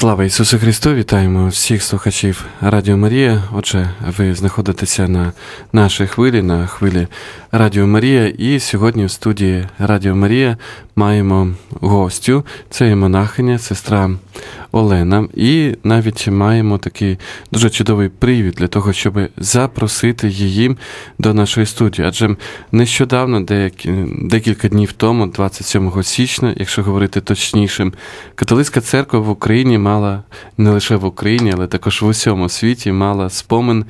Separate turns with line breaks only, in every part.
Слава Ісусу Христу! Вітаємо всіх слухачів Радіо Марія. Отже, ви знаходитеся на нашій хвилі, на хвилі Радіо Марія. І сьогодні в студії Радіо Марія маємо гостю. Це є монахиня, сестра Олена. І навіть маємо такий дуже чудовий привід для того, щоб запросити її до нашої студії. Адже нещодавно, декілька днів тому, 27 січня, якщо говорити точніше, католицька церква в Україні мала не лише в Україні, але також в усьому світі мала спомин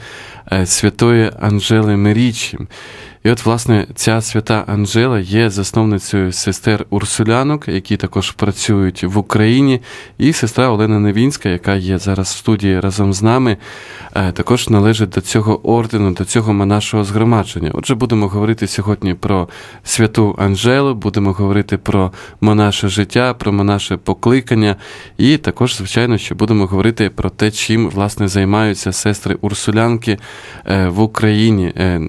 е, святої Анжели Мерічі. І от, власне, ця свята Анжела є засновницею сестер Урсулянок, які також працюють в Україні, і сестра Олена Невінська, яка є зараз в студії разом з нами, е, також належить до цього ордену, до цього монашого згромадження. Отже, будемо говорити сьогодні про святу Анжелу, будемо говорити про монаше життя, про монаше покликання, і також, звичайно, що будемо говорити про те, чим власне займаються сестри Урсулянки е, в Україні. Е,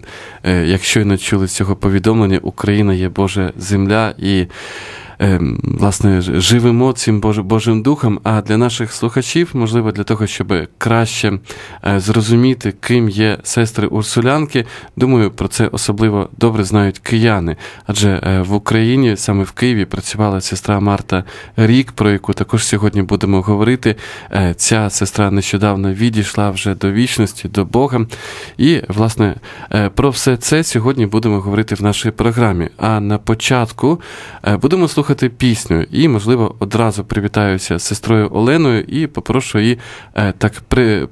якщо щойно чули цього повідомлення, Україна є Божа земля і власне живемо цим Божим Духом. А для наших слухачів, можливо, для того, щоб краще е, зрозуміти, ким є сестри Урсулянки, думаю, про це особливо добре знають кияни. Адже е, в Україні, саме в Києві, працювала сестра Марта Рік, про яку також сьогодні будемо говорити. Е, ця сестра нещодавно відійшла вже до вічності, до Бога. І, власне, про все це сьогодні будемо говорити в нашій програмі. А на початку будемо слухати послухати пісню. І, можливо, одразу привітаюся з сестрою Оленою і попрошу її е, так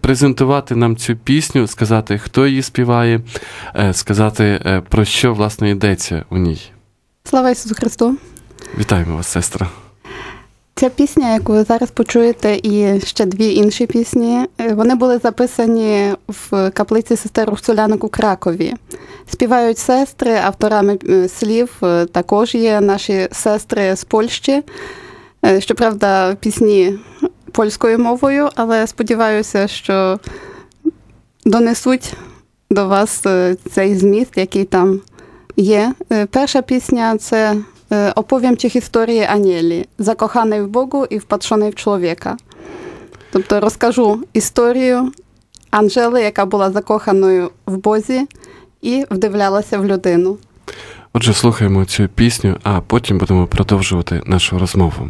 презентувати нам цю пісню, сказати, хто її співає, е, сказати, е, про що власне йдеться у ній.
Слава Ісусу Христу!
Вітаємо вас, сестра!
Ця пісня, яку ви зараз почуєте, і ще дві інші пісні, вони були записані в каплиці сестер Урсулянок у Кракові. Співають сестри, авторами е, слів е, також є наші сестри з Польщі. Е, щоправда, пісні польською мовою, але сподіваюся, що донесуть до вас цей зміст, який там є. Перша пісня це Opowiem Ci historię Anieli, закоханий в Богу і wpatrzonej в чоловіка. Тобто розкажу історію Анжели, яка була закоханою в Бозі і вдивлялася в людину.
Отже, слухаємо цю пісню, а потім будемо продовжувати нашу розмову.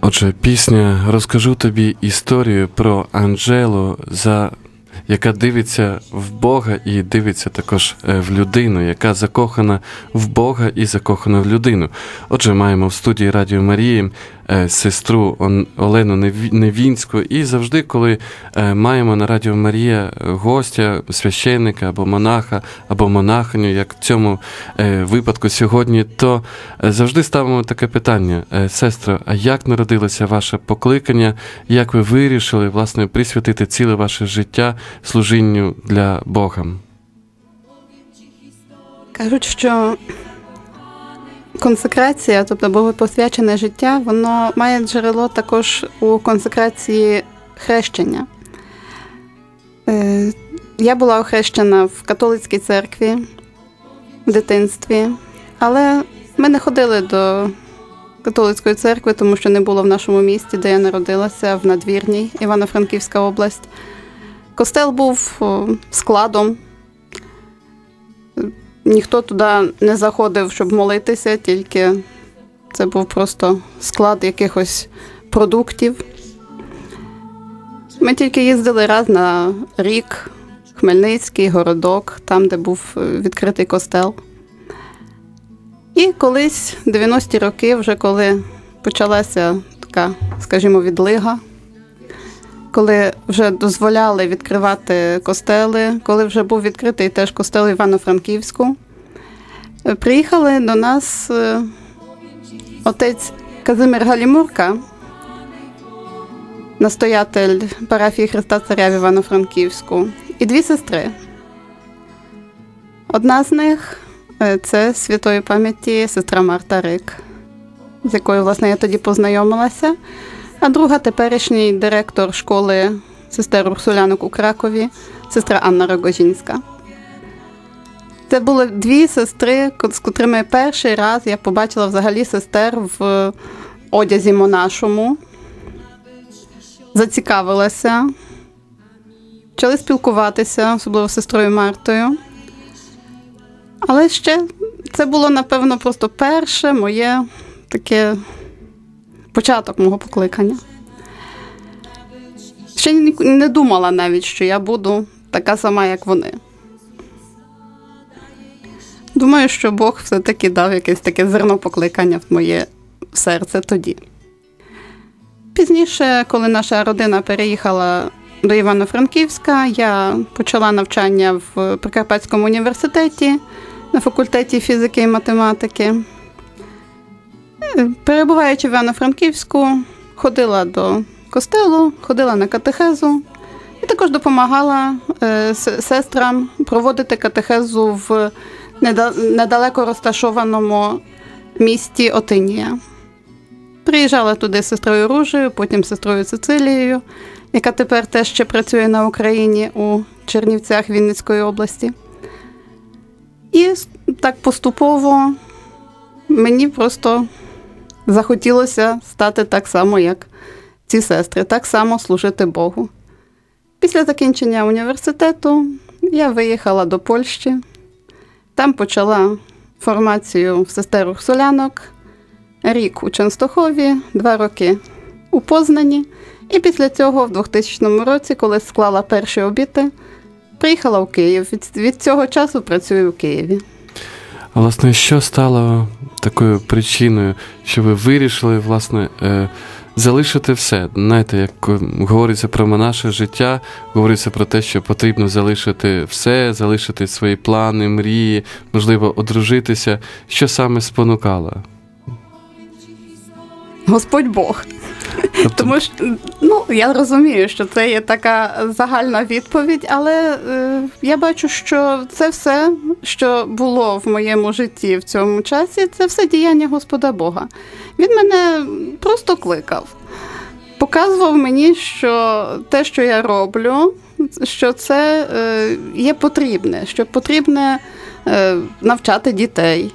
Отже, пісня розкажу тобі історію про Анжелу, за яка дивиться в Бога і дивиться також е, в людину, яка закохана в Бога і закохана в людину. Отже, маємо в студії Радіо Марії сестру Олену Невінську. І завжди, коли е, маємо на Радіо Марія гостя, священника або монаха, або монахиню, як в цьому е, випадку сьогодні, то завжди ставимо таке питання, сестро, а як народилося ваше покликання, як ви вирішили власне присвятити ціле ваше життя служінню для Бога?
Кажуть, що Консекрація, тобто богопосвячене життя, воно має джерело також у консекрації хрещення. Е, я була охрещена в католицькій церкві в дитинстві, але ми не ходили до католицької церкви, тому що не було в нашому місті, де я народилася, в надвірній Івано-Франківська область. Костел був складом. Ніхто туди не заходив, щоб молитися, тільки це був просто склад якихось продуктів. Ми тільки їздили раз на рік, Хмельницький, городок, там, де був відкритий костел. І колись, 90-ті роки, вже коли почалася така, скажімо, відлига, коли вже дозволяли відкривати костели, коли вже був відкритий теж костел Івано-Франківську, приїхали до нас е, отець Казимир Галімурка, настоятель парафії Христа Царя в Івано-Франківську, і дві сестри. Одна з них Е, це святої пам'яті сестра Марта Рик, з якою, власне, я тоді познайомилася. А друга теперішній директор школи сестер Урсулянок у Кракові, сестра Анна Рогожінська. Це були дві сестри, з котрими перший раз я побачила взагалі сестер в одязі монашому, зацікавилася, почали спілкуватися, особливо з сестрою Мартою. Але ще це було, напевно, просто перше моє таке початок мого покликання. Ще не думала навіть, що я буду така сама, як вони. Думаю, що Бог все-таки дав якесь таке зерно покликання в моє серце тоді. Пізніше, коли наша родина переїхала до Івано-Франківська, я почала навчання в Прикарпатському університеті на факультеті фізики і математики. Перебуваючи в Івано-Франківську, ходила до костелу, ходила на катехезу і також допомагала е, сестрам проводити катехезу в недалеко розташованому місті Отинія. Приїжджала туди з сестрою Ружею, потім сестрою Цицилією, яка тепер теж ще працює на Україні у Чернівцях Вінницької області. І так поступово мені просто захотілося стати так само, як ці сестри, так само служити Богу. Після закінчення університету я виїхала до Польщі, там почала формацію в сестер Урсулянок, рік у Ченстохові, два роки у Познані. І після цього, в 2000 році, коли склала перші обіти, Приїхала в Київ. Від, цього часу працюю в Києві.
Власне, що стало такою причиною, що ви вирішили, власне, е, залишити все? Знаєте, як говориться про наше життя, говориться про те, що потрібно залишити все, залишити свої плани, мрії, можливо, одружитися. Що саме спонукало?
Господь Бог. Тобто... Тому що ну, я розумію, що це є така загальна відповідь, але е, я бачу, що це все, що було в моєму житті в цьому часі, це все діяння Господа Бога. Він мене просто кликав, показував мені, що те, що я роблю, що це е, є потрібне, що потрібне е, навчати дітей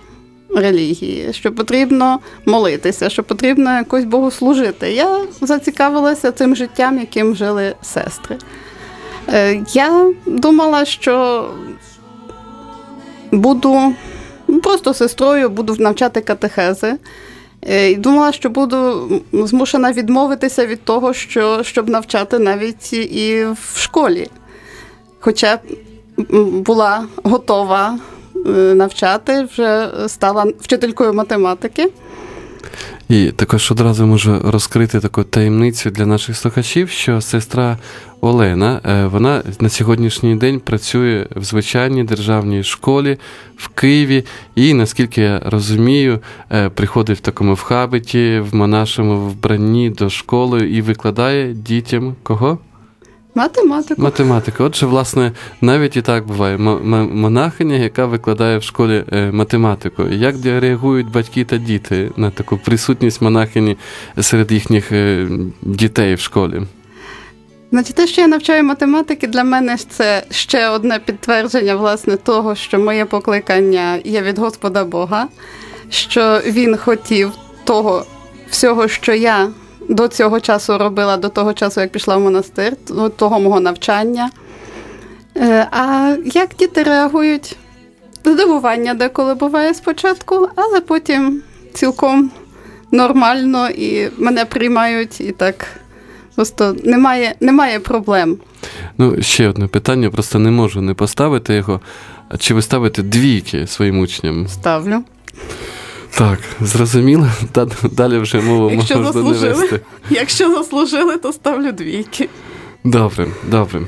релігії, що потрібно молитися, що потрібно якось Богу служити. Я зацікавилася цим життям, яким жили сестри. Е, я думала, що буду просто сестрою, буду навчати катехези. Е, і Думала, що буду змушена відмовитися від того, що, щоб навчати навіть і в школі. Хоча була готова навчати, вже стала вчителькою математики.
І також одразу можу розкрити таку таємницю для наших слухачів, що сестра Олена, е, вона на сьогоднішній день працює в звичайній державній школі в Києві, і наскільки я розумію, е, приходить в такому вхабиті, в монашому вбранні до школи і викладає дітям кого?
Математику.
Математика. Отже, власне, навіть і так буває. Монахиня, яка викладає в школі е, математику. Як реагують батьки та діти на таку присутність монахині серед їхніх е, дітей в школі?
Значить, те, що я навчаю математики, для мене це ще одне підтвердження власне того, що моє покликання є від Господа Бога, що він хотів того всього, що я до цього часу робила, до того часу, як пішла в монастир, того мого навчання. Е, а як діти реагують? Здивування деколи буває спочатку, але потім цілком нормально і мене приймають і так. Просто немає немає проблем.
Ну, ще одне питання, просто не можу не поставити його. Чи ви ставите двійки своїм учням?
Ставлю.
Так, зрозуміло. Далі вже мову
Якщо
можна
заслужили,
не вести.
Якщо заслужили, то ставлю двійки.
Добре, добре.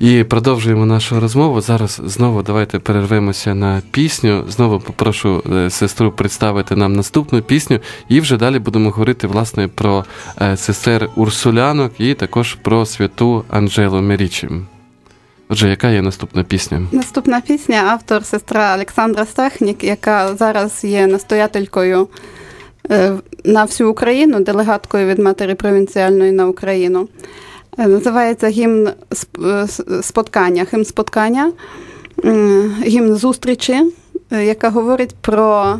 І продовжуємо нашу розмову. Зараз знову давайте перервемося на пісню. Знову попрошу е, сестру представити нам наступну пісню, і вже далі будемо говорити власне про е, сестер Урсулянок і також про святу Анжелу Мерічі. Отже, яка є наступна пісня?
Наступна пісня автор сестра Олександра Стахнік, яка зараз є настоятелькою е, на всю Україну, делегаткою від матері провінціальної на Україну. Е, називається гімн е, споткання, гімн споткання, гімн зустрічі, яка говорить про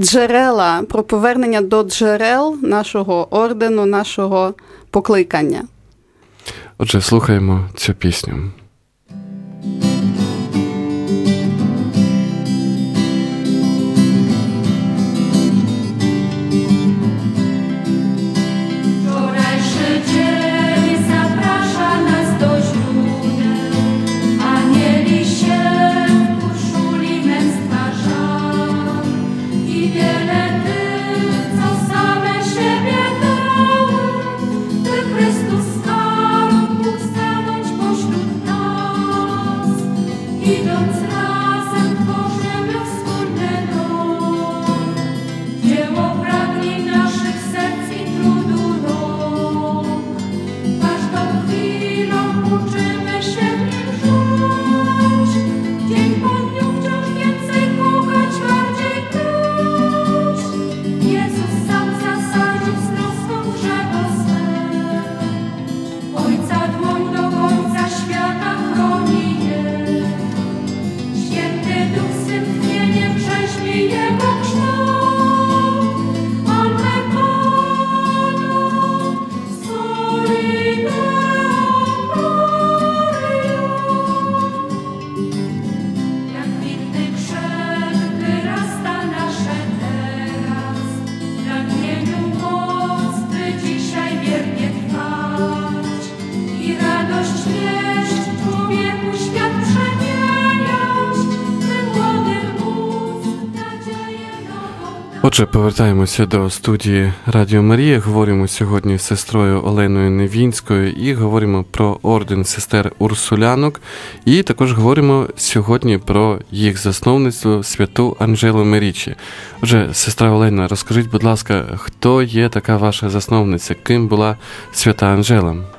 джерела, про повернення до джерел нашого ордену, нашого покликання.
Отже, слухаємо цю пісню. Отже, повертаємося до студії Радіо Марія. Говоримо сьогодні з сестрою Оленою Невінською і говоримо про орден сестер Урсулянок. І також говоримо сьогодні про їх засновництво святу Анжелу Мерічі. Отже, сестра Олена, розкажіть, будь ласка, хто є така ваша засновниця? Ким була свята Анжела?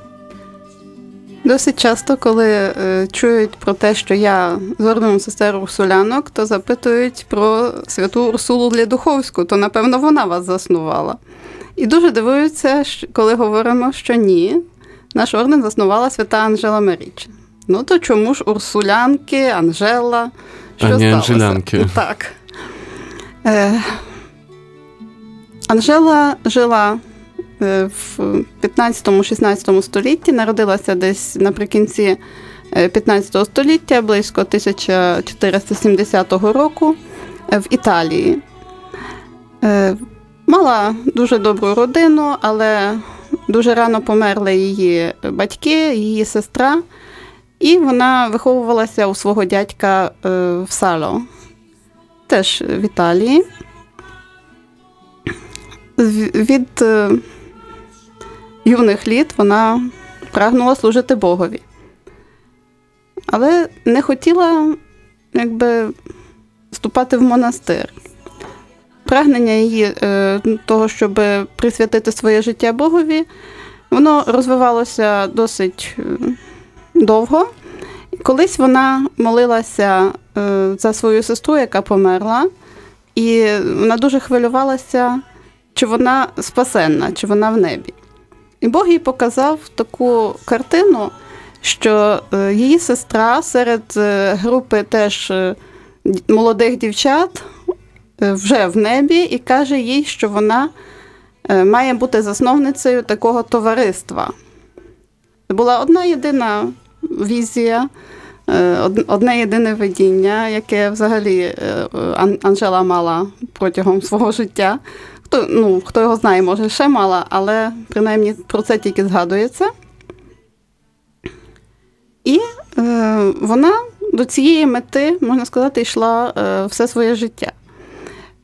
Досить часто, коли е, чують про те, що я з орденом сестер Урсулянок, то запитують про святу Урсулу Лідуховську, то напевно вона вас заснувала. І дуже дивуються, коли говоримо, що ні, наш орден заснувала свята Анжела Меріч. Ну то чому ж Урсулянки, Анжела?
Що а не Анжелянки.
Так. Е, Анжела жила в 15-16 столітті, народилася десь наприкінці 15 е, століття, близько 1470 року е, в Італії. Мала дуже добру родину, але дуже рано померли її батьки, її сестра, і вона виховувалася у свого дядька в Сало, теж в Італії. Від юних літ вона прагнула служити Богові. Але не хотіла якби, вступати в монастир. Прагнення її е, того, щоб присвятити своє життя Богові, воно розвивалося досить е, довго. Колись вона молилася е, за свою сестру, яка померла, і вона дуже хвилювалася, чи вона спасенна, чи вона в небі. І Бог їй показав таку картину, що е, її сестра серед е, групи теж молодих дівчат вже в небі, і каже їй, що вона має бути засновницею такого товариства. Була одна єдина візія, одне єдине видіння, яке взагалі Анжела мала протягом свого життя. Хто ну, хто його знає, може ще мала, але принаймні про це тільки згадується. І е, вона до цієї мети, можна сказати, йшла е, все своє життя.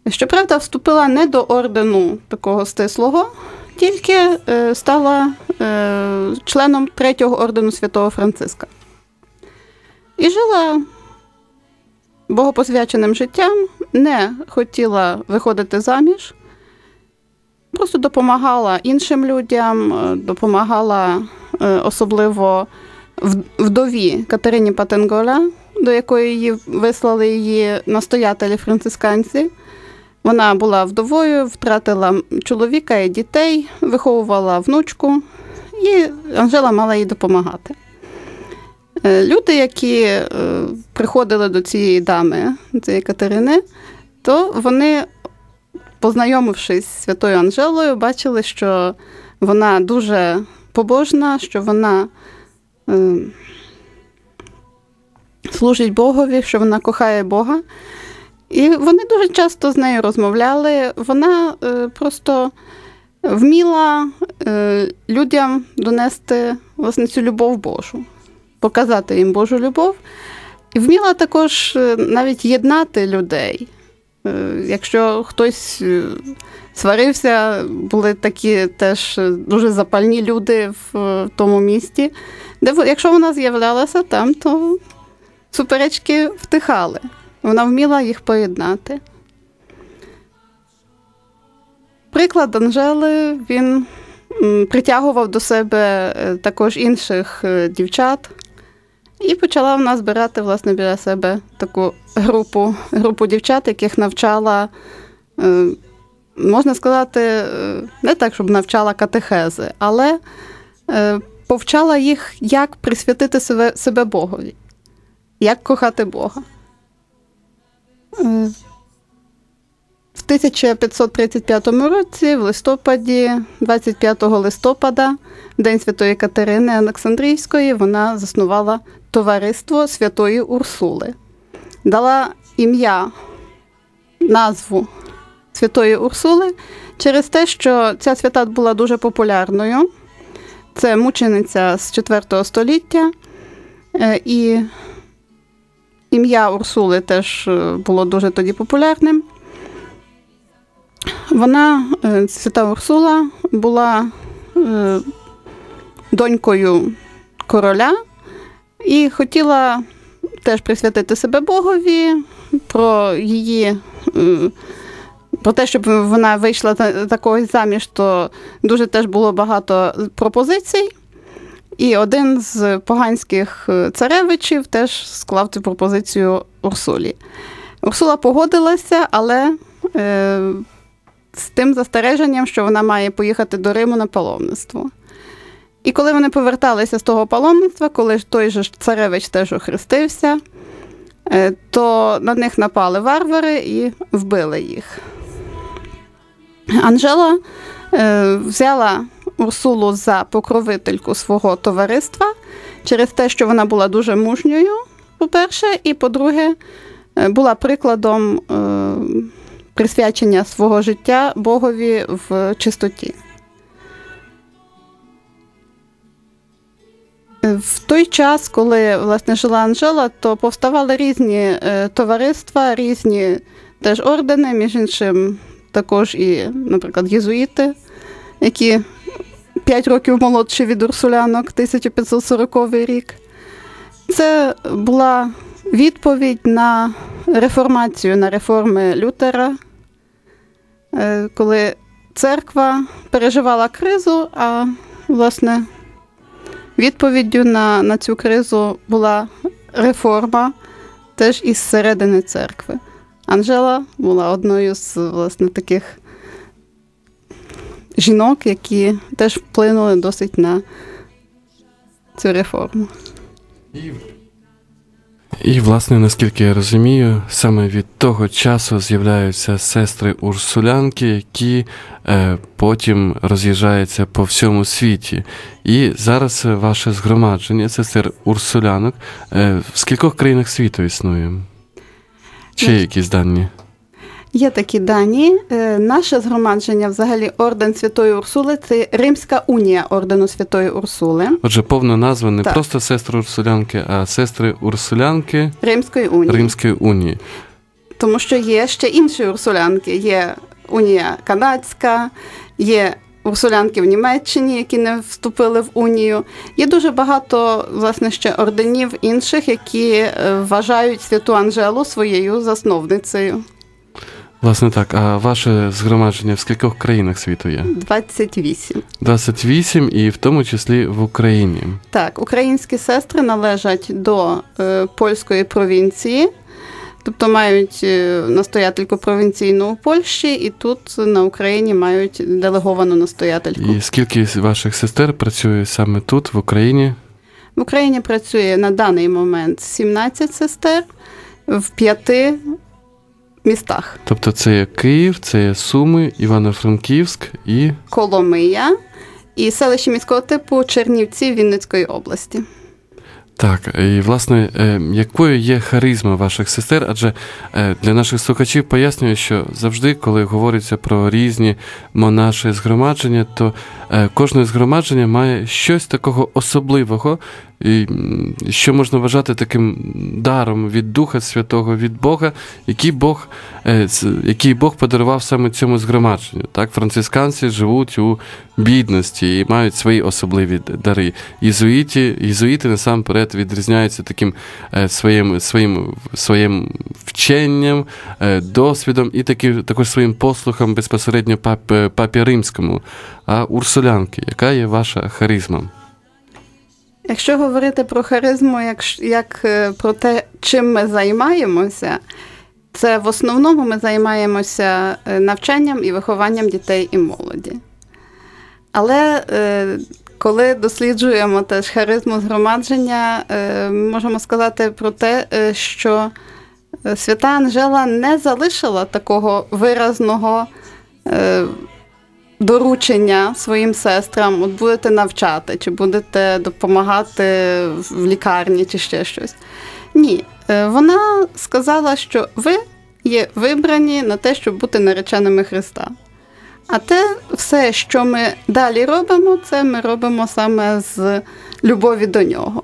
Щоправда, вступила не до ордену такого стислого, тільки е, стала е, членом третього ордену святого Франциска. І жила богопосвяченим життям, не хотіла виходити заміж. Просто допомагала іншим людям, е, допомагала е, особливо вдові Катерині Патенголя, до якої її вислали її настоятелі францисканці. Вона була вдовою, втратила чоловіка і дітей, виховувала внучку, і Анжела мала їй допомагати. Е, люди, які приходили до цієї дами, цієї Катерини, то вони познайомившись з святою Анжелою, бачили, що вона дуже побожна, що вона е, служить Богові, що вона кохає Бога. І вони дуже часто з нею розмовляли. Вона е, просто вміла е, людям донести власне цю любов Божу, показати їм Божу любов. І вміла також е, навіть єднати людей. Е, якщо хтось е, сварився, були такі теж дуже запальні люди в тому місті, де якщо вона з'являлася там, то суперечки втихали. Вона вміла їх поєднати. Приклад Анжели він притягував до себе також інших дівчат. І почала вона збирати власне біля себе таку групу групу дівчат, яких навчала, е, можна сказати, е, не так, щоб навчала катехези, але е, повчала їх, як присвятити себе, себе Богові, як кохати Бога. В 1535 році, в листопаді, 25 листопада, День Святої Катерини Олександрійської, вона заснувала товариство Святої Урсули, дала ім'я, назву Святої Урсули через те, що ця свята була дуже популярною. Це мучениця з 4 століття, е, і ім'я Урсули теж е, було дуже тоді популярним. Вона, е, свята Урсула, була донькою короля і хотіла теж присвятити себе Богові, про її. Про те, щоб вона вийшла такою заміж, то дуже теж було багато пропозицій. І один з поганських царевичів теж склав цю пропозицію Урсулі. Урсула погодилася, але е, з тим застереженням, що вона має поїхати до Риму на паломництво. І коли вони поверталися з того паломництва, коли той же царевич теж охрестився, е, то на них напали варвари і вбили їх. Анжела е, взяла Урсулу за покровительку свого товариства через те, що вона була дуже мужньою, по-перше, і по-друге, е, була прикладом присвячення свого життя Богові в чистоті. В той час, коли власне жила Анжела, то повставали різні е, товариства, різні теж ордени, між іншим, також і, наприклад, єзуїти, які 5 років молодші від Урсулянок, 1540 рік. Це була відповідь на реформацію, на реформи Лютера, е, коли церква переживала кризу, а власне. Відповіддю на на цю кризу була реформа теж із середини церкви. Анжела була одною з власне таких жінок, які теж вплинули досить на цю реформу.
І, власне, наскільки я розумію, саме від того часу з'являються сестри урсулянки, які е, потім роз'їжджаються по всьому світі. І зараз ваше згромадження сестер урсулянок е, в скількох країнах світу існує? Чи є якісь дані?
Є такі дані. Е, наше згромадження, взагалі, орден Святої Урсули це Римська унія ордену Святої Урсули.
Отже, повна назва не так. просто сестри Урсулянки, а сестри Урсулянки
Римської унії.
Римської унії.
Тому що є ще інші урсулянки. Є унія канадська, є урсулянки в Німеччині, які не вступили в унію. Є дуже багато власне ще орденів інших, які е, вважають святу Анжелу своєю засновницею.
Власне так, а ваше згромадження в скількох країнах світу є?
28.
28 і в тому числі в Україні.
Так, українські сестри належать до е, польської провінції, тобто мають е, настоятельку провінційну у Польщі, і тут на Україні мають делеговану настоятельку.
І скільки ваших сестер працює саме тут, в Україні?
В Україні працює на даний момент 17 сестер в п'яти містах.
Тобто це є Київ, це є Суми, Івано-Франківськ і
Коломия і селище міського типу Чернівці Вінницької області.
Так, і власне, е, якою є харизма ваших сестер? Адже е, для наших слухачів пояснюю, що завжди, коли говориться про різні монаші згромадження, то е, кожне згромадження має щось такого особливого, і що можна вважати таким даром від Духа Святого, від Бога, який Бог е, який Бог подарував саме цьому згромадженню. Так, Францисканці живуть у бідності і мають свої особливі дари. Єзуїті, єзуїти насамперед відрізняються таким е, своїм своїм, своїм вченням, е, досвідом і таки, також своїм послухом безпосередньо папі римському. А урсулянки, яка є ваша харизма?
Якщо говорити про харизму, як як е, про те, чим ми займаємося, це в основному ми займаємося е, навчанням і вихованням дітей і молоді. Але е, коли досліджуємо теж харизму згромадження, можемо сказати про те, що свята Анжела не залишила такого виразного доручення своїм сестрам, от будете навчати, чи будете допомагати в лікарні, чи ще щось. Ні, е, вона сказала, що ви є вибрані на те, щоб бути нареченими Христа. А те все, що ми далі робимо, це ми робимо саме з любові до нього.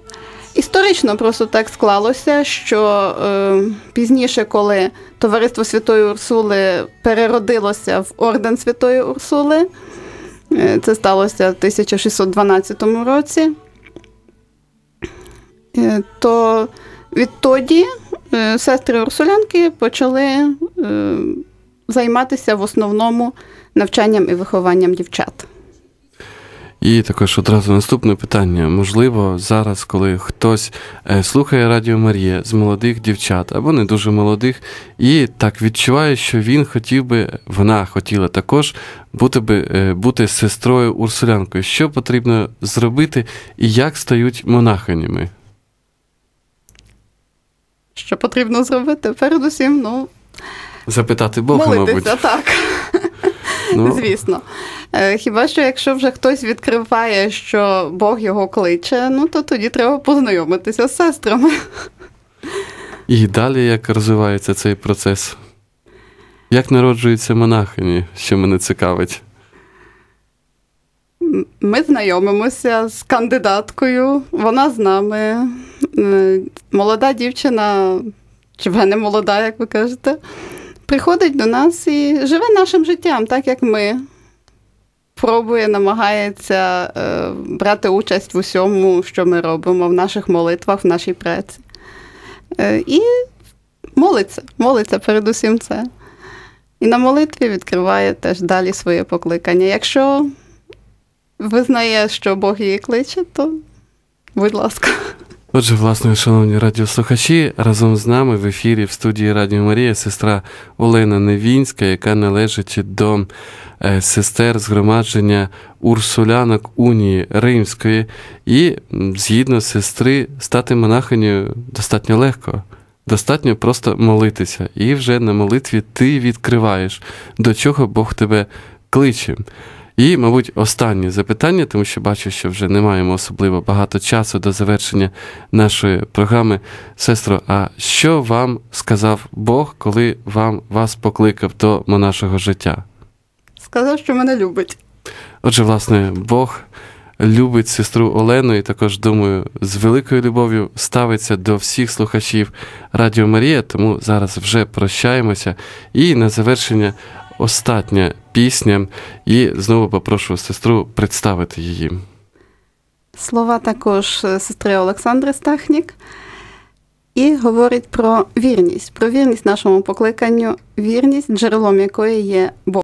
Історично просто так склалося, що е, пізніше, коли Товариство Святої Урсули переродилося в орден Святої Урсули, е, це сталося в 1612 році, е, то відтоді е, сестри Урсулянки почали е, займатися в основному навчанням і вихованням дівчат.
І також одразу наступне питання. Можливо, зараз, коли хтось е, слухає Радіо Марія з молодих дівчат або не дуже молодих, і так відчуває, що він хотів би, вона хотіла також бути би, е, бути сестрою Урсулянкою. Що потрібно зробити і як стають монахинями?
Що потрібно зробити? Передусім, ну.
Запитати Бога,
Молитися,
мабуть.
так. Ну. Звісно. Е, хіба що якщо вже хтось відкриває, що Бог його кличе, ну то тоді треба познайомитися з сестрами.
І далі як розвивається цей процес? Як народжуються монахині, що мене цікавить?
Ми знайомимося з кандидаткою, вона з нами. Е, молода дівчина, чи вже не молода, як ви кажете, приходить до нас і живе нашим життям, так як ми пробує, намагається е, брати участь в усьому, що ми робимо, в наших молитвах, в нашій праці. Е, і молиться, молиться передусім це. І на молитві відкриває теж далі своє покликання. Якщо визнає, що Бог її кличе, то будь ласка.
Отже, власне, шановні радіослухачі, разом з нами в ефірі в студії Радіо Марія сестра Олена Невінська, яка належить до е, сестер згромадження Урсулянок Унії Римської, і згідно сестри стати монахинею достатньо легко. Достатньо просто молитися, і вже на молитві ти відкриваєш, до чого Бог тебе кличе. І, мабуть, останнє запитання, тому що бачу, що вже не маємо особливо багато часу до завершення нашої програми. Сестро, а що вам сказав Бог, коли вам вас покликав до монашого життя?
Сказав, що мене любить.
Отже, власне, Бог любить сестру Олену і також, думаю, з великою любов'ю ставиться до всіх слухачів Радіо Марія, тому зараз вже прощаємося. І на завершення остання пісня, і знову попрошу сестру представити її.
Слова також е, сестри Олександри Стахнік. І говорить про вірність, про вірність нашому покликанню, вірність, джерелом якої є Бог.